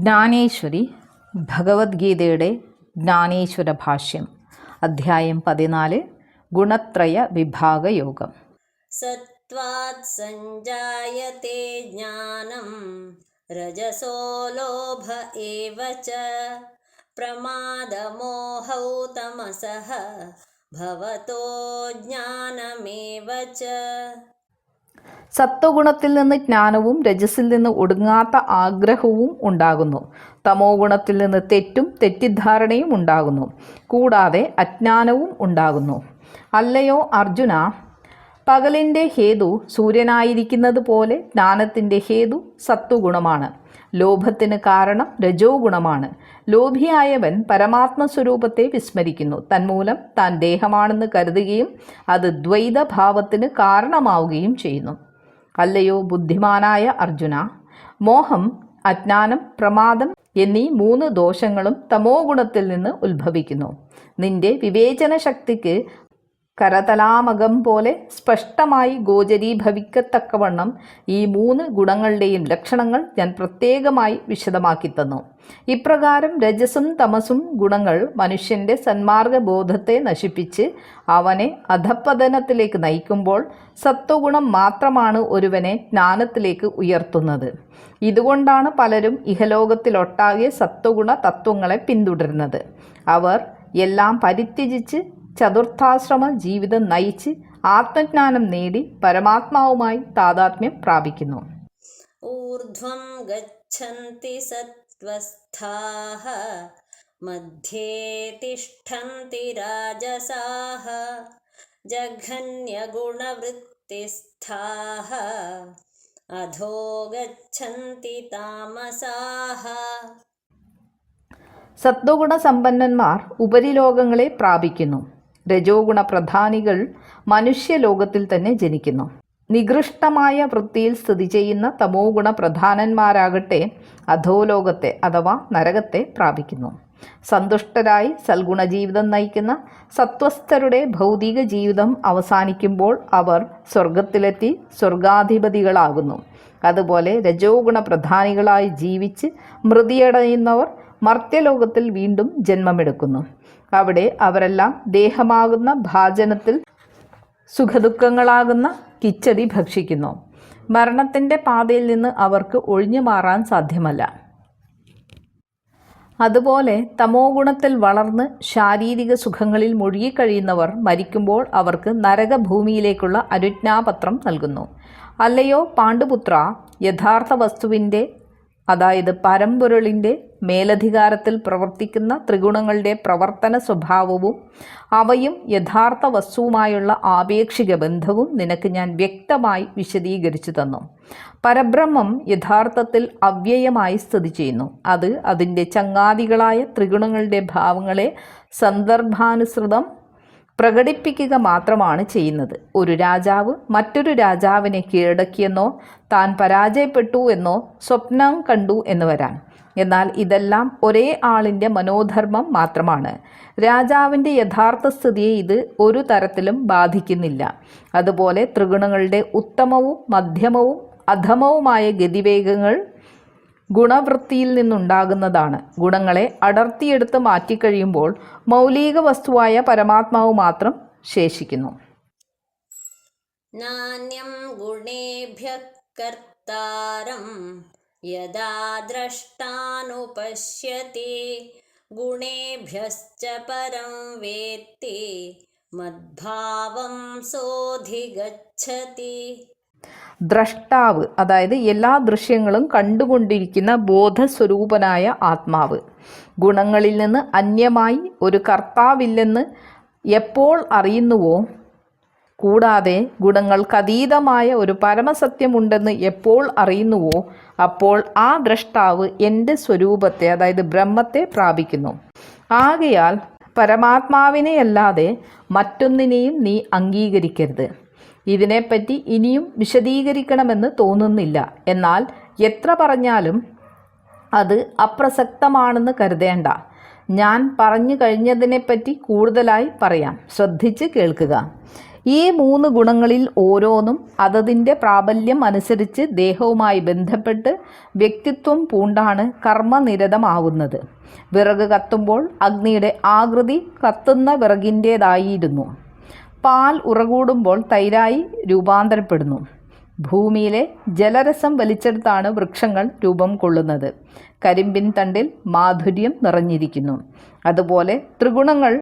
ज्ञानेश्वरि भगवद्गीतेडे ज्ञानेश्वरभाष्यम् अध्यायं पदिनाल् गुणत्रयविभागयोगं सत्वात् सञ्जायते ज्ञानं रजसो लोभ एव च प्रमादमोहौतमसः भवतो ज्ञानमेव च സത്വഗുണത്തിൽ നിന്ന് ജ്ഞാനവും രജസിൽ നിന്ന് ഒടുങ്ങാത്ത ആഗ്രഹവും ഉണ്ടാകുന്നു. തമോ ഗുണത്തിൽ നിന്ന് തെറ്റും തെറ്റിദ്ധാരണയും ഉണ്ടാകുന്നു. കൂടാതെ അജ്ഞാനവും ഉണ്ടാകുന്നു. അല്ലയോ അർജുന പകലിന്റെ ഹേതു സൂര്യനായിരിക്കുന്നത് പോലെ ജ്ഞാനത്തിന്റെ ഹേതു സത്വഗുണമാണ്. ലോഭത്തിന് കാരണം രജോ ഗുണമാണ്. ലോഭിയായവൻ പരമാത്മ സ്വരൂപത്തെ വിസ്മരിക്കുന്നു. തന്മൂലം താൻ ദേഹമാണെന്ന് കരുതുകയും അത് ദ്വൈതഭാവത്തിന് കാരണമാവുകയും ചെയ്യുന്നു. അല്ലയോ ബുദ്ധിമാനായ അർജുന മോഹം അജ്ഞാനം പ്രമാദം എന്നീ മൂന്ന് ദോഷങ്ങളും തമോ ഗുണത്തിൽ നിന്ന് ഉത്ഭവിക്കുന്നു. നിന്റെ വിവേചന ശക്തിക്ക് കരതലാമകം പോലെ സ്പഷ്ടമായി ഗോചരീഭവിക്കത്തക്കവണ്ണം ഈ മൂന്ന് ഗുണങ്ങളുടെയും ലക്ഷണങ്ങൾ ഞാൻ പ്രത്യേകമായി വിശദമാക്കി തന്നു. ഇപ്രകാരം രജസും തമസും ഗുണങ്ങൾ മനുഷ്യന്റെ സന്മാർഗബോധത്തെ നശിപ്പിച്ച് അവനെ അധപ്പതനത്തിലേക്ക് നയിക്കുമ്പോൾ സത്വഗുണം മാത്രമാണ് ഒരുവനെ ജ്ഞാനത്തിലേക്ക് ഉയർത്തുന്നത്. ഇതുകൊണ്ടാണ് പലരും ഇഹലോകത്തിലൊട്ടാകെ സത്വഗുണ തത്വങ്ങളെ പിന്തുടരുന്നത്. അവർ എല്ലാം പരിത്യജിച്ച് ചതുർത്ഥാശ്രമ ജീവിതം നയിച്ച് ആത്മജ്ഞാനം നേടി പരമാത്മാവുമായി താതാത്മ്യം പ്രാപിക്കുന്നു. ഊർധ്വം ഗച്ഛന്തി സത്വസ്ഥാഹ മധ്യേ തിഷ്ഠന്തി രാജസാഹ ജഘന്യഗുണവൃത്തിസ്ഥാഹ അധോ ഗച്ഛന്തി താമസാഹ. സത്വഗുണ സമ്പന്നന്മാർ ഉപരിലോകങ്ങളെ പ്രാപിക്കുന്നു. രജോഗുണ പ്രധാനികൾ മനുഷ്യലോകത്തിൽ തന്നെ ജനിക്കുന്നു. നികൃഷ്ടമായ വൃത്തിയിൽ സ്ഥിതി ചെയ്യുന്ന തമോ ഗുണ പ്രധാനന്മാരാകട്ടെ അധോലോകത്തെ അഥവാ നരകത്തെ പ്രാപിക്കുന്നു. സന്തുഷ്ടരായി സൽഗുണ ജീവിതം നയിക്കുന്ന സത്വസ്ഥരുടെ ഭൗതിക ജീവിതം അവസാനിക്കുമ്പോൾ അവർ സ്വർഗത്തിലെത്തി സ്വർഗാധിപതികളാകുന്നു. അതുപോലെ രജോഗുണ പ്രധാനികളായി ജീവിച്ച് മൃതിയടയുന്നവർ മർത്യലോകത്തിൽ വീണ്ടും ജന്മമെടുക്കുന്നു. അവിടെ അവരെല്ലാം ദേഹമാകുന്ന ഭാജനത്തിൽ സുഖദുഃഖങ്ങളാകുന്ന കിച്ചടി ഭക്ഷിക്കുന്നു. മരണത്തിന്റെ പാതയിൽ നിന്ന് അവർക്ക് ഒഴിഞ്ഞു മാറാൻ സാധ്യമല്ല. അതുപോലെ തമോ ഗുണത്തിൽ വളർന്ന് ശാരീരിക സുഖങ്ങളിൽ മുഴുകിക്കഴിയുന്നവർ മരിക്കുമ്പോൾ അവർക്ക് നരകഭൂമിയിലേക്കുള്ള അനുജ്ഞാപത്രം നൽകുന്നു. അല്ലയോ പാണ്ഡുപുത്ര യഥാർത്ഥ വസ്തുവിന്റെ അതായത് പരമ്പൊരുളിന്റെ മേലധികാരത്തിൽ പ്രവർത്തിക്കുന്ന ത്രിഗുണങ്ങളുടെ പ്രവർത്തന സ്വഭാവവും അവയും യഥാർത്ഥ വസ്തുവുമായുള്ള ആപേക്ഷിക ബന്ധവും നിനക്ക് ഞാൻ വ്യക്തമായി വിശദീകരിച്ചു തന്നു. പരബ്രഹ്മം യഥാർത്ഥത്തിൽ അവ്യയമായി സ്ഥിതി ചെയ്യുന്നു. അത് അതിന്റെ ചങ്ങാതികളായ ത്രിഗുണങ്ങളുടെ ഭാവങ്ങളെ സന്ദർഭാനുസൃതം പ്രകടിപ്പിക്കുക മാത്രമാണ് ചെയ്യുന്നത്. ഒരു രാജാവ് മറ്റൊരു രാജാവിനെ കീഴടക്കിയെന്നോ താൻ പരാജയപ്പെട്ടു എന്നോ സ്വപ്നം കണ്ടു എന്ന് വരാൻ. എന്നാൽ ഇതെല്ലാം ഒരേ ആളിന്റെ മനോധർമ്മം മാത്രമാണ്. രാജാവിന്റെ യഥാർത്ഥ സ്ഥിതിയെ ഇത് ഒരു തരത്തിലും ബാധിക്കുന്നില്ല. അതുപോലെ ത്രിഗുണങ്ങളുടെ ഉത്തമവും മധ്യമവും അധമവുമായ ഗതിവേഗങ്ങൾ ഗുണവൃത്തിയിൽ നിന്നുണ്ടാകുന്നതാണ്. ഗുണങ്ങളെ അടർത്തിയെടുത്ത് മാറ്റിക്കഴിയുമ്പോൾ മൗലിക വസ്തുവായ പരമാത്മാവ് മാത്രം ശേഷിക്കുന്നു. നാണ്യം ഗുണേഭ്യ കർത്താരം यदा द्रष्टानुपश्यति गुणेभ्यश्च परं वेत्ति मद्भावं सोऽधिगच्छति ദ്രഷ്ടാവ് അതായത് എല്ലാ ദൃശ്യങ്ങളും കണ്ടുകൊണ്ടിരിക്കുന്ന ബോധസ്വരൂപനായ ആത്മാവ് ഗുണങ്ങളിൽ നിന്ന് അന്യമായി ഒരു കർത്താവില്ലെന്ന് എപ്പോൾ അറിയുന്നുവോ കൂടാതെ ഗുണങ്ങൾക്കതീതമായ ഒരു പരമസത്യമുണ്ടെന്ന് എപ്പോൾ അറിയുന്നുവോ അപ്പോൾ ആ ദ്രഷ്ടാവ് എന്റെ സ്വരൂപത്തെ അതായത് ബ്രഹ്മത്തെ പ്രാപിക്കുന്നു. ആകയാൽ പരമാത്മാവിനെയല്ലാതെ മറ്റൊന്നിനെയും നീ അംഗീകരിക്കരുത്. ഇതിനെപ്പറ്റി ഇനിയും വിശദീകരിക്കണമെന്ന് തോന്നുന്നില്ല. എന്നാൽ എത്ര പറഞ്ഞാലും അത് അപ്രസക്തമാണെന്ന് കരുതേണ്ട. ഞാൻ പറഞ്ഞു കഴിഞ്ഞതിനെപ്പറ്റി കൂടുതലായി പറയാം. ശ്രദ്ധിച്ച് കേൾക്കുക. ഈ മൂന്ന് ഗുണങ്ങളിൽ ഓരോന്നും അതതിന്റെ പ്രാബല്യം അനുസരിച്ച് ദേഹവുമായി ബന്ധപ്പെട്ട് വ്യക്തിത്വം പൂണ്ടാണ് കർമ്മനിരതമാവുന്നത്. വിറക് കത്തുമ്പോൾ അഗ്നിയുടെ ആകൃതി കത്തുന്ന വിറകിന്റേതായിരുന്നു. പാൽ ഉറകൂടുമ്പോൾ തൈരായി രൂപാന്തരപ്പെടുന്നു. ഭൂമിയിലെ ജലരസം വലിച്ചെടുത്താണ് വൃക്ഷങ്ങൾ രൂപം കൊള്ളുന്നത്. കരിമ്പിൻ തണ്ടിൽ മാധുര്യം നിറഞ്ഞിരിക്കുന്നു. അതുപോലെ ത്രിഗുണങ്ങൾ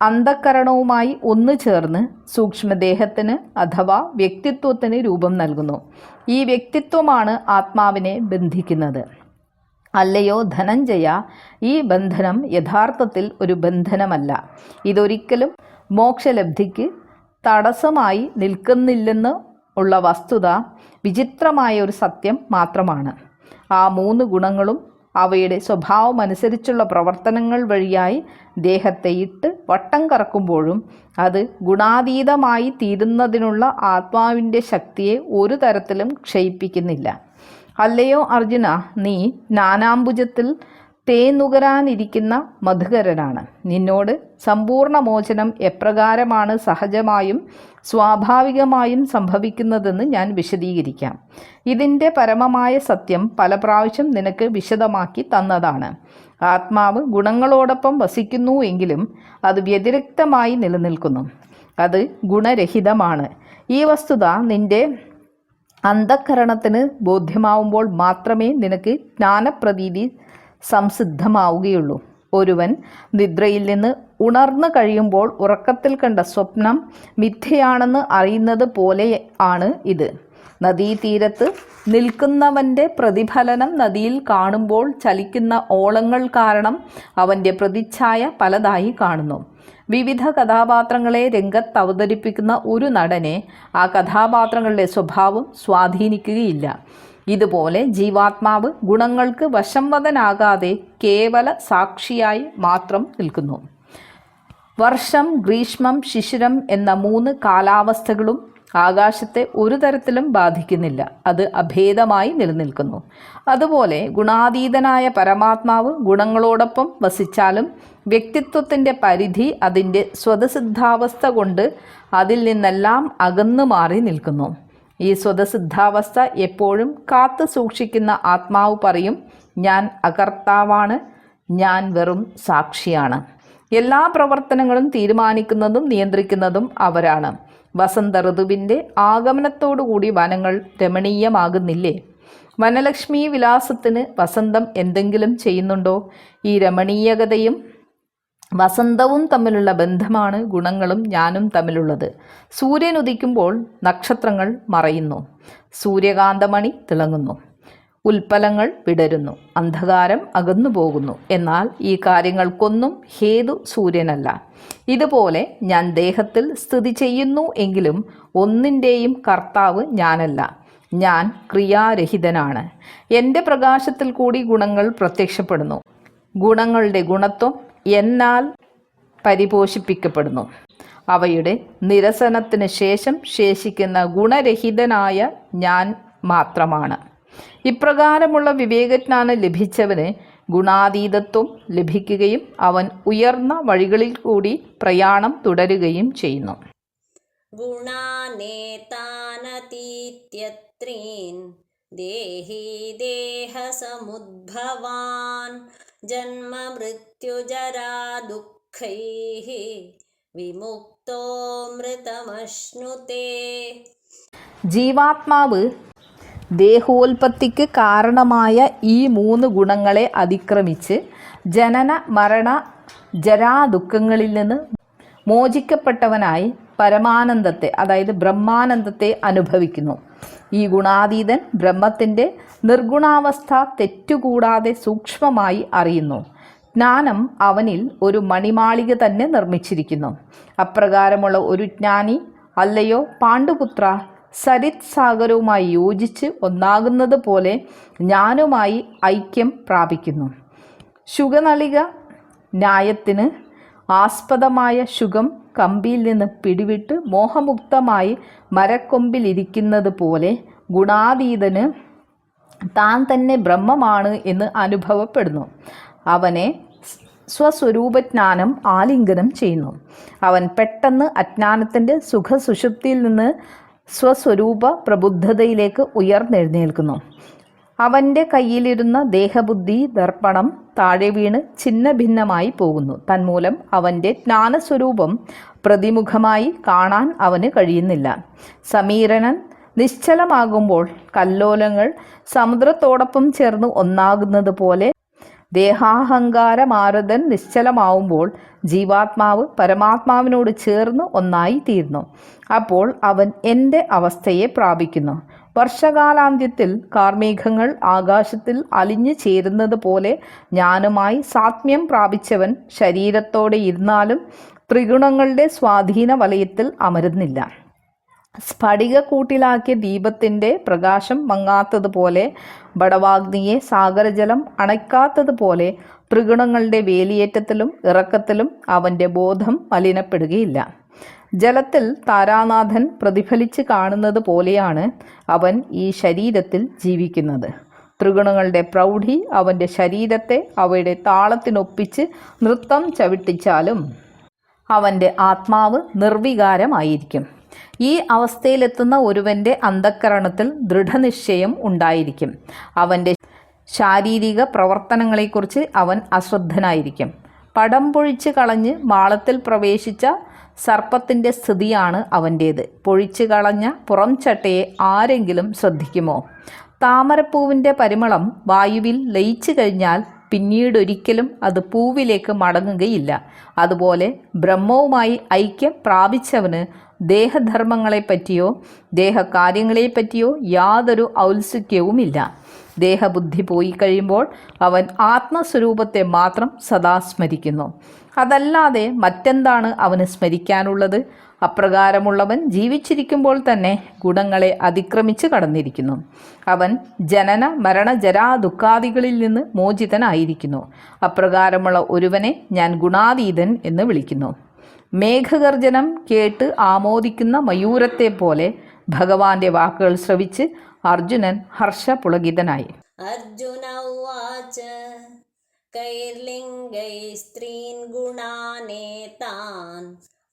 അന്ധക്കരണവുമായി ഒന്നു ചേർന്ന് സൂക്ഷ്മദേഹത്തിന് അഥവാ വ്യക്തിത്വത്തിന് രൂപം നൽകുന്നു. ഈ വ്യക്തിത്വമാണ് ആത്മാവിനെ ബന്ധിക്കുന്നത്. അല്ലയോ ധനഞ്ജയ ഈ ബന്ധനം യഥാർത്ഥത്തിൽ ഒരു ബന്ധനമല്ല. ഇതൊരിക്കലും മോക്ഷലബ്ധിക്ക് തടസ്സമായി നിൽക്കുന്നില്ലെന്ന് ഉള്ള വസ്തുത വിചിത്രമായ ഒരു സത്യം മാത്രമാണ്. ആ മൂന്ന് ഗുണങ്ങളും അവയുടെ സ്വഭാവമനുസരിച്ചുള്ള പ്രവർത്തനങ്ങൾ വഴിയായി ദേഹത്തെ ഇട്ട് വട്ടം കറക്കുമ്പോഴും അത് ഗുണാതീതമായി തീരുന്നതിനുള്ള ആത്മാവിന്റെ ശക്തിയെ ഒരു തരത്തിലും ക്ഷയിപ്പിക്കുന്നില്ല. അല്ലയോ അർജുന നീ നാനാംബുജത്തിൽ തേനുകരാനിരിക്കുന്ന മധുകരനാണ്. നിന്നോട് സമ്പൂർണ മോചനം എപ്രകാരമാണ് സഹജമായും സ്വാഭാവികമായും സംഭവിക്കുന്നതെന്ന് ഞാൻ വിശദീകരിക്കാം. ഇതിന്റെ പരമമായ സത്യം പല പ്രാവശ്യം നിനക്ക് വിശദമാക്കി തന്നതാണ്. ആത്മാവ് ഗുണങ്ങളോടൊപ്പം വസിക്കുന്നു എങ്കിലും അത് വ്യതിരക്തമായി നിലനിൽക്കുന്നു. അത് ഗുണരഹിതമാണ്. ഈ വസ്തുത നിന്റെ അന്ധക്കരണത്തിന് ബോധ്യമാവുമ്പോൾ മാത്രമേ നിനക്ക് ജ്ഞാനപ്രതീതി സംസിദ്ധമാവുകയുള്ളൂ. ഒരുവൻ നിദ്രയിൽ നിന്ന് ഉണർന്നു കഴിയുമ്പോൾ ഉറക്കത്തിൽ കണ്ട സ്വപ്നം മിഥ്യയാണെന്ന് അറിയുന്നത് പോലെ ആണ് ഇത്. നദീതീരത്ത് നിൽക്കുന്നവന്റെ പ്രതിഫലനം നദിയിൽ കാണുമ്പോൾ ചലിക്കുന്ന ഓളങ്ങൾ കാരണം അവന്റെ പ്രതിച്ഛായ പലതായി കാണുന്നു. വിവിധ കഥാപാത്രങ്ങളെ രംഗത്ത് അവതരിപ്പിക്കുന്ന ഒരു നടനെ ആ കഥാപാത്രങ്ങളുടെ സ്വഭാവം സ്വാധീനിക്കുകയില്ല. ഇതുപോലെ ജീവാത്മാവ് ഗുണങ്ങൾക്ക് വശംവദനാകാതെ കേവല സാക്ഷിയായി മാത്രം നിൽക്കുന്നു. വർഷം ഗ്രീഷ്മം ശിശിരം എന്ന മൂന്ന് കാലാവസ്ഥകളും ആകാശത്തെ ഒരു തരത്തിലും ബാധിക്കുന്നില്ല. അത് അഭേദമായി നിലനിൽക്കുന്നു. അതുപോലെ ഗുണാതീതനായ പരമാത്മാവ് ഗുണങ്ങളോടൊപ്പം വസിച്ചാലും വ്യക്തിത്വത്തിന്റെ പരിധി അതിന്റെ സ്വതസിദ്ധാവസ്ഥ കൊണ്ട് അതിൽ നിന്നെല്ലാം അകന്നു മാറി നിൽക്കുന്നു. ഈ സ്വതസിദ്ധാവസ്ഥ എപ്പോഴും കാത്തു സൂക്ഷിക്കുന്ന ആത്മാവ് പറയും ഞാൻ അകർത്താവാണ് ഞാൻ വെറും സാക്ഷിയാണ്. എല്ലാ പ്രവർത്തനങ്ങളും തീരുമാനിക്കുന്നതും നിയന്ത്രിക്കുന്നതും അവരാണ്. വസന്ത ഋതുവിന്റെ ആഗമനത്തോടുകൂടി വനങ്ങൾ രമണീയമാകുന്നില്ലേ? വനലക്ഷ്മി വിലാസത്തിന് വസന്തം എന്തെങ്കിലും ചെയ്യുന്നുണ്ടോ? ഈ രമണീയകതയും വസന്തവും തമ്മിലുള്ള ബന്ധമാണ് ഗുണങ്ങളും ഞാനും തമ്മിലുള്ളത്. സൂര്യൻ ഉദിക്കുമ്പോൾ നക്ഷത്രങ്ങൾ മറയുന്നു. സൂര്യകാന്തമണി തിളങ്ങുന്നു. ഉൽപ്പലങ്ങൾ വിടരുന്നു. അന്ധകാരം അകന്നു പോകുന്നു. എന്നാൽ ഈ കാര്യങ്ങൾക്കൊന്നും ഹേതു സൂര്യനല്ല. ഇതുപോലെ ഞാൻ ദേഹത്തിൽ സ്ഥിതി ചെയ്യുന്നു എങ്കിലും ഒന്നിന്റെയും കർത്താവ് ഞാനല്ല. ഞാൻ ക്രിയാരഹിതനാണ്. എന്റെ പ്രകാശത്തിൽ കൂടി ഗുണങ്ങൾ പ്രത്യക്ഷപ്പെടുന്നു. ഗുണങ്ങളുടെ ഗുണത്വം എന്നാൽ പരിപോഷിപ്പിക്കപ്പെടുന്നു. അവയുടെ നിരസനത്തിന് ശേഷം ശേഷിക്കുന്ന ഗുണരഹിതനായ ഞാൻ മാത്രമാണ്. ഇപ്രകാരമുള്ള വിവേകജ്ഞാനം ലഭിച്ചവന് ഗുണാതീതത്വം ലഭിക്കുകയും അവൻ ഉയർന്ന വഴികളിൽ കൂടി പ്രയാണം തുടരുകയും ചെയ്യുന്നു. ഗുണാനേതാനതീത്യത്രീൻ ദേഹി ദേഹസമുദ്ഭവാൻ जन्ममृत्युजरा दुःखैः विमुक्तोऽमृतमश्नुते ജീവാത്മാവ് ദേഹോൽപത്തിക്ക് കാരണമായ ഈ മൂന്ന് ഗുണങ്ങളെ അതിക്രമിച്ച് ജനന മരണ ജരാദുഃഖങ്ങളിൽ നിന്ന് മോചിക്കപ്പെട്ടവനായി പരമാനന്ദത്തെ അതായത് ബ്രഹ്മാനന്ദത്തെ അനുഭവിക്കുന്നു ഈ ഗുണാതീതൻ ബ്രഹ്മത്തിൻ്റെ നിർഗുണാവസ്ഥ തെറ്റുകൂടാതെ സൂക്ഷ്മമായി അറിയുന്നു. ജ്ഞാനം അവനിൽ ഒരു മണിമാളിക തന്നെ നിർമ്മിച്ചിരിക്കുന്നു. അപ്രകാരമുള്ള ഒരു ജ്ഞാനി അല്ലയോ പാണ്ഡുപുത്ര സരിത് സാഗരവുമായി യോജിച്ച് ഒന്നാകുന്നത് പോലെ ഞാനുമായി ഐക്യം പ്രാപിക്കുന്നു. ശുഗനളിക ന്യായത്തിന് ആസ്പദമായ ശുഗം കമ്പിയിൽ നിന്ന് പിടിവിട്ട് മോഹമുക്തമായി മരക്കൊമ്പിലിരിക്കുന്നത് പോലെ ഗുണാതീതന് താൻ തന്നെ ബ്രഹ്മമാണ് എന്ന് അനുഭവപ്പെടുന്നു. അവനെ സ്വസ്വരൂപജ്ഞാനം ആലിംഗനം ചെയ്യുന്നു. അവൻ പെട്ടെന്ന് അജ്ഞാനത്തിന്റെ സുഖസുഷുപ്തിയിൽ നിന്ന് സ്വസ്വരൂപ പ്രബുദ്ധതയിലേക്ക് ഉയർന്നെഴുന്നേൽക്കുന്നു. അവന്റെ കയ്യിലിരുന്ന ദേഹബുദ്ധി ദർപ്പണം താഴെ വീണ് ഛിന്ന ഭിന്നമായി പോകുന്നു. തന്മൂലം അവന്റെ ജ്ഞാനസ്വരൂപം പ്രതിമുഖമായി കാണാൻ അവന് കഴിയുന്നില്ല. സമീരനൻ നിശ്ചലമാകുമ്പോൾ കല്ലോലങ്ങൾ സമുദ്രത്തോടൊപ്പം ചേർന്ന് ഒന്നാകുന്നത് പോലെ ദേഹാഹങ്കാരമാരതൻ നിശ്ചലമാവുമ്പോൾ ജീവാത്മാവ് പരമാത്മാവിനോട് ചേർന്ന് ഒന്നായി തീർന്നു അപ്പോൾ അവൻ എന്റെ അവസ്ഥയെ പ്രാപിക്കുന്നു. വർഷകാലാന്ത്യത്തിൽ കാർമേഘങ്ങൾ ആകാശത്തിൽ അലിഞ്ഞു ചേരുന്നത് പോലെ ഞാനുമായി സാത്മ്യം പ്രാപിച്ചവൻ ശരീരത്തോടെ ഇരുന്നാലും ത്രിഗുണങ്ങളുടെ സ്വാധീന വലയത്തിൽ അമരുന്നില്ല. സ്ഫടികക്കൂട്ടിലാക്കിയ ദീപത്തിന്റെ പ്രകാശം മങ്ങാത്തതുപോലെ ബടവാഗ്നിയെ സാഗരജലം അണയ്ക്കാത്തതുപോലെ ത്രിഗുണങ്ങളുടെ വേലിയേറ്റത്തിലും ഇറക്കത്തിലും അവന്റെ ബോധം മലിനപ്പെടുകയില്ല. ജലത്തിൽ താരാനാഥൻ പ്രതിഫലിച്ച് കാണുന്നത് പോലെയാണ് അവൻ ഈ ശരീരത്തിൽ ജീവിക്കുന്നത്. ത്രിഗുണങ്ങളുടെ പ്രൗഢി അവന്റെ ശരീരത്തെ അവയുടെ താളത്തിനൊപ്പിച്ച് നൃത്തം ചവിട്ടിച്ചാലും അവന്റെ ആത്മാവ് നിർവികാരമായിരിക്കും. ഈ അവസ്ഥയിലെത്തുന്ന ഒരുവന്റെ അന്ധക്കരണത്തിൽ ദൃഢനിശ്ചയം ഉണ്ടായിരിക്കും. അവന്റെ ശാരീരിക പ്രവർത്തനങ്ങളെക്കുറിച്ച് അവൻ അശ്രദ്ധനായിരിക്കും. പടം പൊഴിച്ച് കളഞ്ഞ് മാളത്തിൽ പ്രവേശിച്ച സർപ്പത്തിന്റെ സ്ഥിതിയാണ് അവന്റേത് പൊഴിച്ചു കളഞ്ഞ പുറം ചട്ടയെ ആരെങ്കിലും ശ്രദ്ധിക്കുമോ? താമരപ്പൂവിന്റെ പരിമളം വായുവിൽ ലയിച്ചു കഴിഞ്ഞാൽ പിന്നീടൊരിക്കലും അത് പൂവിലേക്ക് മടങ്ങുകയില്ല. അതുപോലെ ബ്രഹ്മവുമായി ഐക്യം പ്രാപിച്ചവന് ദേഹധർമ്മങ്ങളെപ്പറ്റിയോ ദേഹകാര്യങ്ങളെപ്പറ്റിയോ യാതൊരു ഔത്സുക്യവുമില്ല. ദേഹബുദ്ധി പോയി കഴിയുമ്പോൾ അവൻ ആത്മസ്വരൂപത്തെ മാത്രം സദാ സ്മരിക്കുന്നു അതല്ലാതെ മറ്റെന്താണ് അവന് സ്മരിക്കാനുള്ളത്? അപ്രകാരമുള്ളവൻ ജീവിച്ചിരിക്കുമ്പോൾ തന്നെ ഗുണങ്ങളെ അതിക്രമിച്ച് കടന്നിരിക്കുന്നു അവൻ ജനന മരണ ജരാ ദുഃഖാദികളിൽ നിന്ന് മോചിതനായിരിക്കുന്നു അപ്രകാരമുള്ള ഒരുവനെ ഞാൻ ഗുണാതീതൻ എന്ന് വിളിക്കുന്നു മേഘഗർജനം കേട്ട് ആമോദിക്കുന്ന മയൂരത്തെ പോലെ ഭഗവാന്റെ വാക്കുകൾ ശ്രവിച്ച് അർജുനൻ ഹർഷപുളകിതനായി अर्जुन उवाच कैर्लिङ्गैः स्त्रीन् गुणानेतान्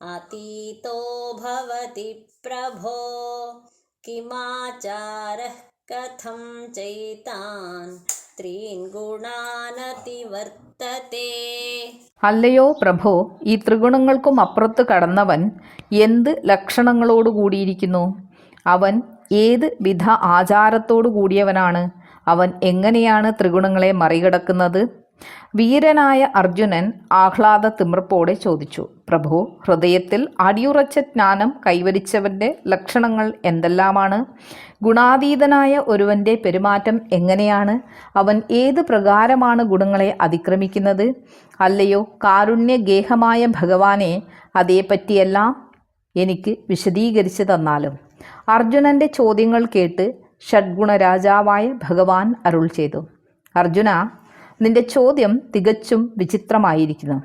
अतीतो भवति प्रभो किमाचारः कथं चैतान् त्रीन् गुणानतिवर्तते അല്ലയോ പ്രഭോ ഈ ത്രിഗുണങ്ങൾക്കും അപ്പുറത്ത് കടന്നവൻ എന്ത് ലക്ഷണങ്ങളോട് കൂടിയിരിക്കുന്നു അവൻ ഏത് വിധ ആചാരത്തോടു കൂടിയവനാണ് അവൻ എങ്ങനെയാണ് ത്രിഗുണങ്ങളെ മറികടക്കുന്നത് വീരനായ അർജുനൻ ആഹ്ലാദ തിമിർപ്പോടെ ചോദിച്ചു പ്രഭു ഹൃദയത്തിൽ അടിയുറച്ച ജ്ഞാനം കൈവരിച്ചവന്റെ ലക്ഷണങ്ങൾ എന്തെല്ലാമാണ്? ഗുണാതീതനായ ഒരുവന്റെ പെരുമാറ്റം എങ്ങനെയാണ്? അവൻ ഏത് പ്രകാരമാണ് ഗുണങ്ങളെ അതിക്രമിക്കുന്നത്? അല്ലയോ കാരുണ്യഗേഹമായ ഭഗവാനെ അതേപ്പറ്റിയെല്ലാം എനിക്ക് വിശദീകരിച്ചു തന്നാലും? അർജുനന്റെ ചോദ്യങ്ങൾ കേട്ട് ഷഡ്ഗുണ രാജാവായ ഭഗവാൻ അരുൾ ചെയ്തു അർജുന നിന്റെ ചോദ്യം തികച്ചും വിചിത്രമായിരിക്കുന്നു.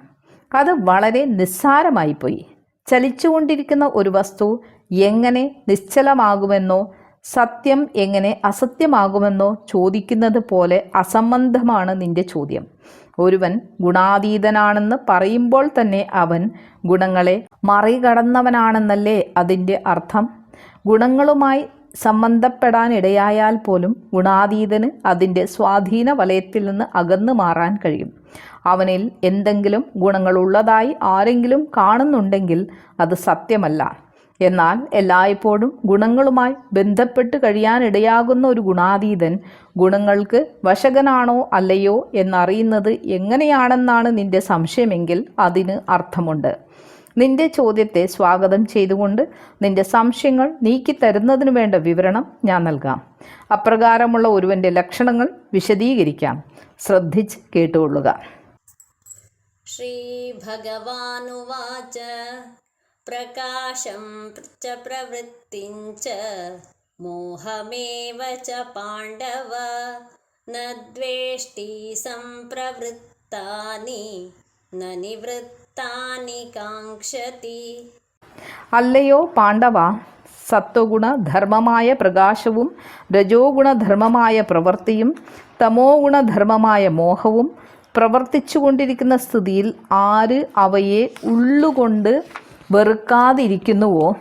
അത് വളരെ നിസ്സാരമായി പോയി ചലിച്ചുകൊണ്ടിരിക്കുന്ന ഒരു വസ്തു എങ്ങനെ നിശ്ചലമാകുമെന്നോ സത്യം എങ്ങനെ അസത്യമാകുമെന്നോ ചോദിക്കുന്നത് പോലെ അസംബന്ധമാണ് നിന്റെ ചോദ്യം. ഒരുവൻ ഗുണാതീതനാണെന്ന് പറയുമ്പോൾ തന്നെ അവൻ ഗുണങ്ങളെ മറികടന്നവനാണെന്നല്ലേ അതിന്റെ അർത്ഥം? ഗുണങ്ങളുമായി സംബന്ധപ്പെടാനിടയായാൽ പോലും ഗുണാതീതന് അതിന്റെ സ്വാധീന വലയത്തിൽ നിന്ന് അകന്നു മാറാൻ കഴിയും. അവനിൽ എന്തെങ്കിലും ഗുണങ്ങളുള്ളതായി ആരെങ്കിലും കാണുന്നുണ്ടെങ്കിൽ അത് സത്യമല്ല. എന്നാൽ എല്ലായ്പ്പോഴും ഗുണങ്ങളുമായി ബന്ധപ്പെട്ട് കഴിയാനിടയാകുന്ന ഒരു ഗുണാതീതൻ ഗുണങ്ങൾക്ക് വശകനാണോ അല്ലയോ എന്നറിയുന്നത് എങ്ങനെയാണെന്നാണ് നിന്റെ സംശയമെങ്കിൽ അതിന് അർത്ഥമുണ്ട്. നിന്റെ ചോദ്യത്തെ സ്വാഗതം ചെയ്തുകൊണ്ട് നിന്റെ സംശയങ്ങൾ നീക്കിത്തരുന്നതിന് വേണ്ട വിവരണം ഞാൻ നൽകാം അപ്രകാരമുള്ള ഒരുവൻ്റെ ലക്ഷണങ്ങൾ വിശദീകരിക്കാം ശ്രദ്ധിച്ച് കേട്ടുകൊള്ളുക श्रीभगवानुवाच प्रकाशं च प्रवृत्तिं च मोहमेव च पाण्डव न द्वेष्टि सम्प्रवृत्तानि न താനി കാക്ഷതി അല്ലയോ പാണ്ഡവ സത്വഗുണധർമ്മമായ പ്രകാശവും രജോ ഗുണധർമ്മമായ പ്രവൃത്തിയും തമോ ഗുണധർമ്മമായ മോഹവും പ്രവർത്തിച്ചുകൊണ്ടിരിക്കുന്ന സ്ഥിതിയിൽ ആര് അവയെ ഉള്ളുകൊണ്ട് വെറുക്കാതിരിക്കുന്നുവോ?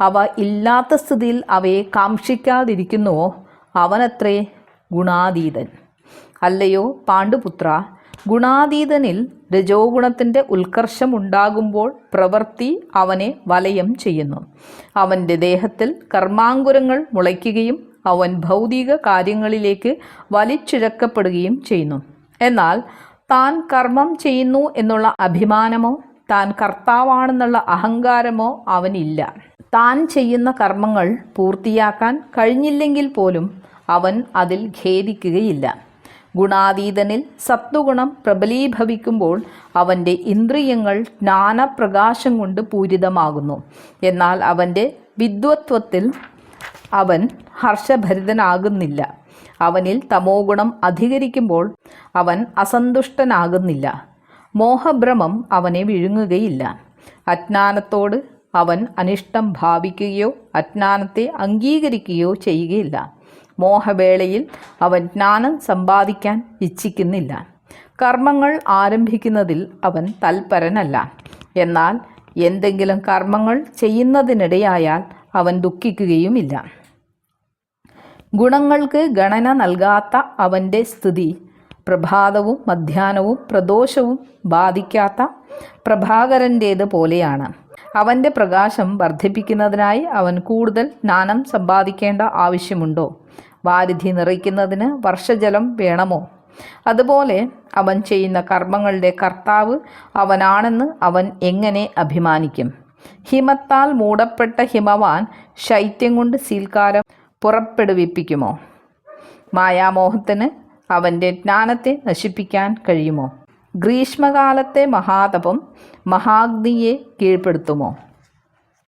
അവ ഇല്ലാത്ത സ്ഥിതിയിൽ അവയെ കാക്ഷിക്കാതിരിക്കുന്നുവോ? അവനത്രേ ഗുണാതീതൻ. അല്ലയോ പാണ്ഡുപുത്ര ഗുണാതീതനിൽ രജോ ഗുണത്തിന്റെ ഉത്കർഷം ഉണ്ടാകുമ്പോൾ പ്രവൃത്തി അവനെ വലയം ചെയ്യുന്നു. അവന്റെ ദേഹത്തിൽ കർമാങ്കുരങ്ങൾ മുളയ്ക്കുകയും അവൻ ഭൗതിക കാര്യങ്ങളിലേക്ക് വലിച്ചിഴക്കപ്പെടുകയും ചെയ്യുന്നു. എന്നാൽ താൻ കർമ്മം ചെയ്യുന്നു എന്നുള്ള അഭിമാനമോ താൻ കർത്താവാണെന്നുള്ള അഹങ്കാരമോ അവനില്ല. താൻ ചെയ്യുന്ന കർമ്മങ്ങൾ പൂർത്തിയാക്കാൻ കഴിഞ്ഞില്ലെങ്കിൽ പോലും അവൻ അതിൽ ഖേദിക്കുകയില്ല. ഗുണാതീതനിൽ സത്വഗുണം പ്രബലീഭവിക്കുമ്പോൾ അവന്റെ ഇന്ദ്രിയങ്ങൾ ജ്ഞാനപ്രകാശം കൊണ്ട് പൂരിതമാകുന്നു. എന്നാൽ അവന്റെ വിദ്വത്വത്തിൽ അവൻ ഹർഷഭരിതനാകുന്നില്ല. അവനിൽ തമോ ഗുണം അധികരിക്കുമ്പോൾ അവൻ അസന്തുഷ്ടനാകുന്നില്ല. മോഹഭ്രമം അവനെ വിഴുങ്ങുകയില്ല. അജ്ഞാനത്തോട് അവൻ അനിഷ്ടം ഭാവിക്കുകയോ അജ്ഞാനത്തെ അംഗീകരിക്കുകയോ ചെയ്യുകയില്ല. മോഹവേളയിൽ അവൻ ജ്ഞാനം സമ്പാദിക്കാൻ ഇച്ഛിക്കുന്നില്ല. കർമ്മങ്ങൾ ആരംഭിക്കുന്നതിൽ അവൻ തൽപരനല്ല. എന്നാൽ എന്തെങ്കിലും കർമ്മങ്ങൾ ചെയ്യുന്നതിനിടയായാൽ അവൻ ദുഃഖിക്കുകയുമില്ല. ഗുണങ്ങൾക്ക് ഗണന നൽകാത്ത അവന്റെ സ്ഥിതി പ്രഭാതവും മധ്യാഹ്നവും പ്രദോഷവും ബാധിക്കാത്ത പ്രഭാകരന്റേത് പോലെയാണ്. അവന്റെ പ്രകാശം വർദ്ധിപ്പിക്കുന്നതിനായി അവൻ കൂടുതൽ ജ്ഞാനം സമ്പാദിക്കേണ്ട ആവശ്യമുണ്ടോ? വാരിധി നിറയ്ക്കുന്നതിന് വർഷജലം വേണമോ? അതുപോലെ അവൻ ചെയ്യുന്ന കർമ്മങ്ങളുടെ കർത്താവ് അവനാണെന്ന് അവൻ എങ്ങനെ അഭിമാനിക്കും? ഹിമത്താൽ മൂടപ്പെട്ട ഹിമവാൻ ശൈത്യം കൊണ്ട് സീൽക്കാരം പുറപ്പെടുവിപ്പിക്കുമോ? മായാമോഹത്തിന് അവന്റെ ജ്ഞാനത്തെ നശിപ്പിക്കാൻ കഴിയുമോ? ഗ്രീഷ്മകാലത്തെ മഹാതപം മഹാഗ്നിയെ കീഴ്പ്പെടുത്തുമോ?